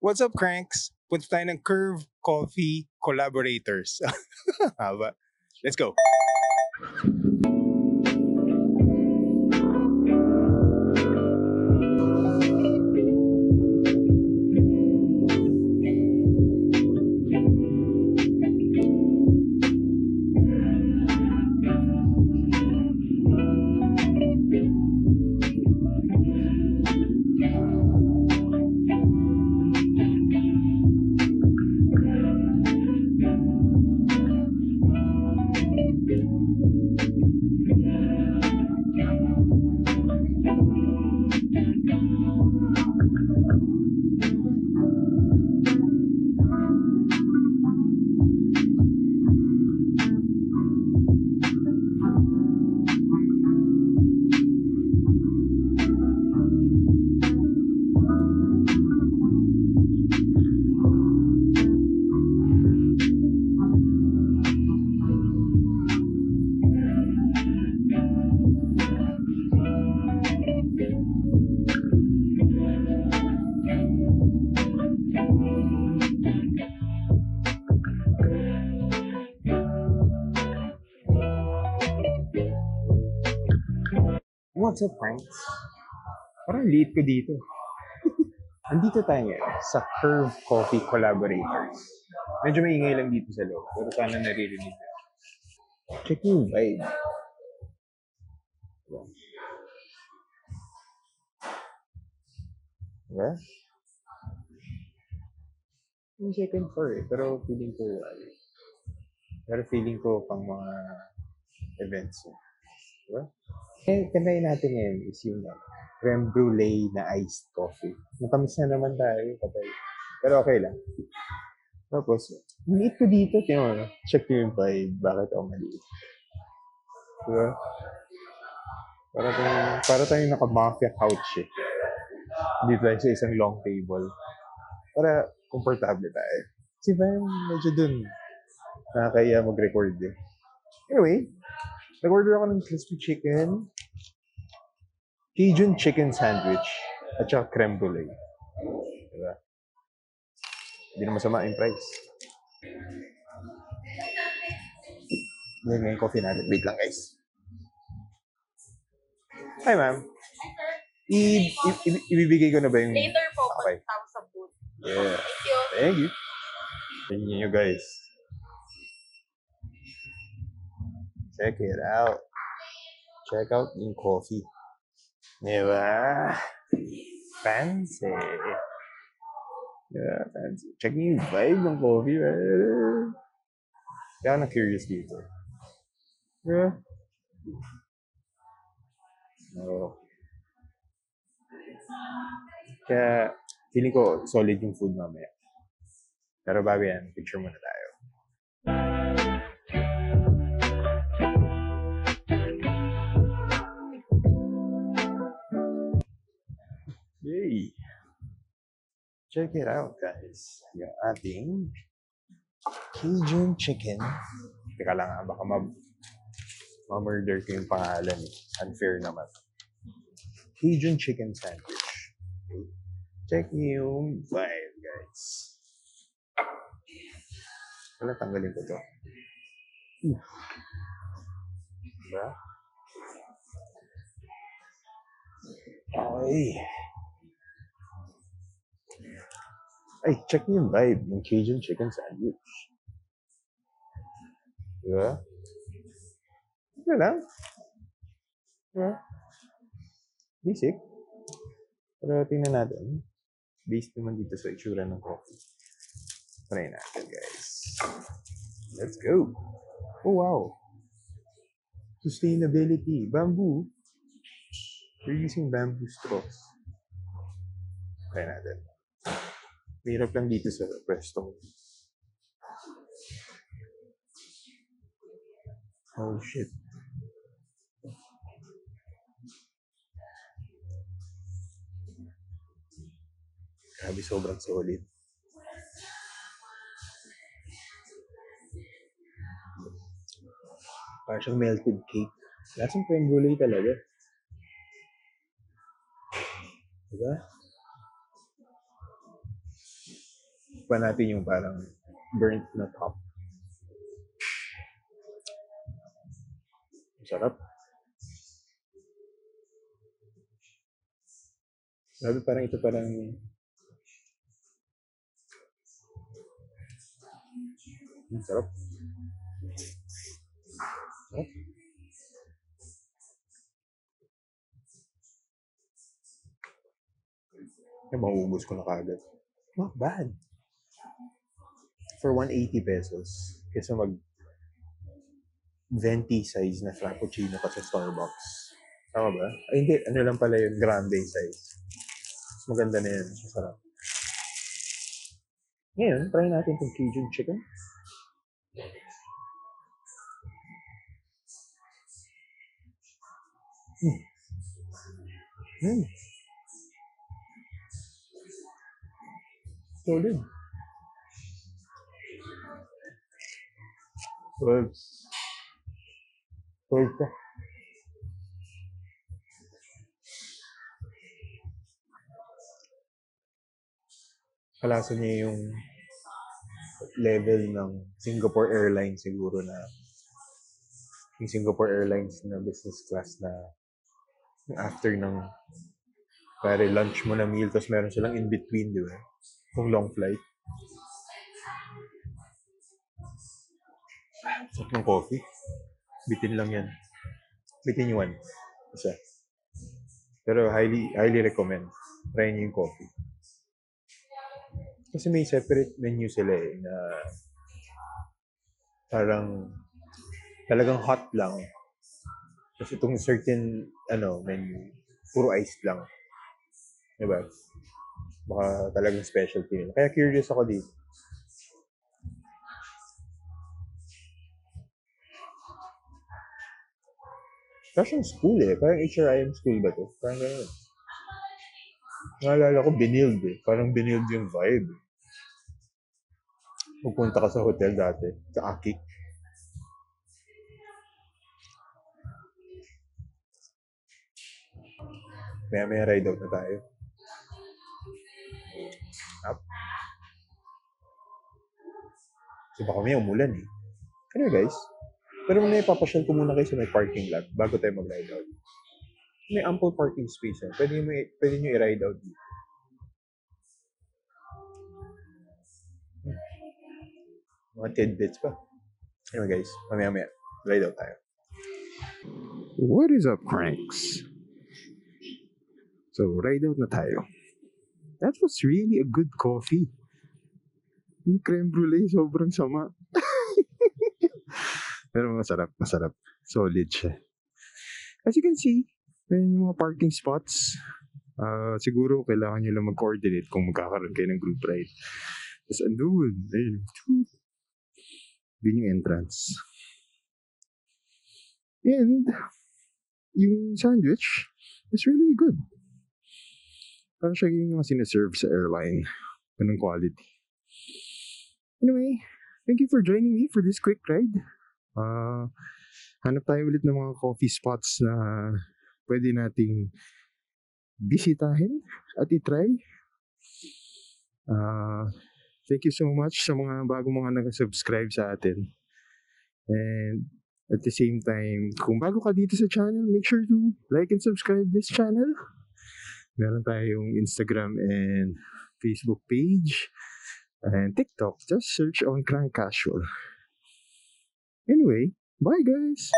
What's up, Cranks? Punta tayo ng Curve Coffee Collaborators. Haba. Let's go. What's up, Cranks? Parang late ko dito. Andito tayo ngayon sa Curve Coffee Collaborators. Medyo maingay lang dito sa loob, pero sana naririnig nyo. Check yung vibe. Diba? Yung second floor eh, pero feeling ko, pero feeling ko pang mga events. eh. Diba? Eh, kantayin natin ngayon is yung ano, creme brulee na iced coffee. Matamis na naman tayo, patay. Pero okay lang. Tapos, maliit ko dito, tingnan mo, check ko yung vibe, bakit ako maliit. Diba? Para tayong, para tayong naka-mafia couch eh. Dito tayo sa isang long table. Para komportable tayo. Si Van, medyo dun. Nakakaya mag-record eh. Anyway, nag-order ako ng crispy chicken, Cajun chicken sandwich, at saka creme brulee. Diba? Hindi na masama yung price. Yan yung coffee natin. Wait lang guys. Hi ma'am. I, i- i- ibibigay ko na ba yung... Later po, Okay. pagkatapos sa food. Yeah. Thank you. Thank you. Thank you guys. Check it out. Check out yung coffee. Diba? Fancy. Diba? Fancy. Check yung vibe ng coffee. man. Na-curious dito. Diba? Oo. Kaya, feeling ko solid yung food mamaya. Pero bago yan, picture muna tayo. Check it out, guys. Yung ating Cajun chicken. Teka lang ah, baka ma- ma-murder ko yung pangalan. eh. Unfair naman. Cajun chicken sandwich. Check yung vibe, guys. Wala, tanggalin ko to. Diba? Okay. Ay, check yung vibe ng Cajun chicken sandwich. Diba? Ano lang? Diba? Basic. Pero tingnan natin. Based naman dito sa itsura ng coffee. Try natin, guys. Let's go. Oh, wow. Sustainability. Bamboo. We're using bamboo straws. Try natin. Mahirap lang dito sa pwesto. Oh, shit. Grabe, sobrang solid. Parang siyang melted cake. Lasang creme brulee talaga. Diba? Pa natin yung parang burnt na top. Sarap. Sabi parang ito parang Hmm, sarap. Sarap. Yan, mauubos ko na kagad. Not bad. For 180 pesos. Kesa mag venti size na frappuccino ka sa Starbucks. Tama ba? Ay, hindi. Ano lang pala yun? Grande size. Mas maganda na yan. Masarap. Ngayon, try natin itong Cajun chicken. Hmm. Hmm. Solid. Solid. Solid ka. Kalasa niya yung level ng Singapore Airlines siguro na yung Singapore Airlines na business class na after ng pare lunch mo na meal tapos meron silang in between di ba kung long flight sarap ng coffee. Bitin lang yan. Bitin one. Isa. Pero highly highly recommend. Try niyo yung coffee. Kasi may separate menu sila eh na parang talagang hot lang. Kasi itong certain ano menu puro iced lang. Diba? Baka talagang specialty nila. Kaya curious ako dito. Fashion school eh. Parang HRIM school ba to? Parang gano'n. Naalala ko, binild eh. Parang binild yung vibe. Pupunta ka sa hotel dati, sa Akik. Maya maya ride out na tayo. Up. So baka may umulan eh. Anyway guys, pero muna ipapasyal ko muna kayo sa may parking lot bago tayo mag-ride out. May ample parking space eh. Pwede, nyo, pwede nyo i-ride out dito. Mga tidbits pa. Anyway guys, mamaya maya, ride out tayo. What is up, cranks? So, ride out na tayo. That was really a good coffee. Yung creme brulee, sobrang sama. Pero masarap, masarap. Solid siya. As you can see, ayan yung mga parking spots. Ah, siguro kailangan nyo lang mag-coordinate kung magkakaroon kayo ng group ride. Tapos andun, ayun. Yun yung entrance. And, yung sandwich is really good. Parang siya yung mga sinaserve sa airline. Ganong quality. Anyway, thank you for joining me for this quick ride. Uh, hanap tayo ulit ng mga coffee spots na pwede nating bisitahin at itry. Uh, thank you so much sa mga bago mga nag-subscribe sa atin. And at the same time, kung bago ka dito sa channel, make sure to like and subscribe this channel. Meron tayong Instagram and Facebook page and TikTok. Just search on Crank Casual. Anyway, bye guys!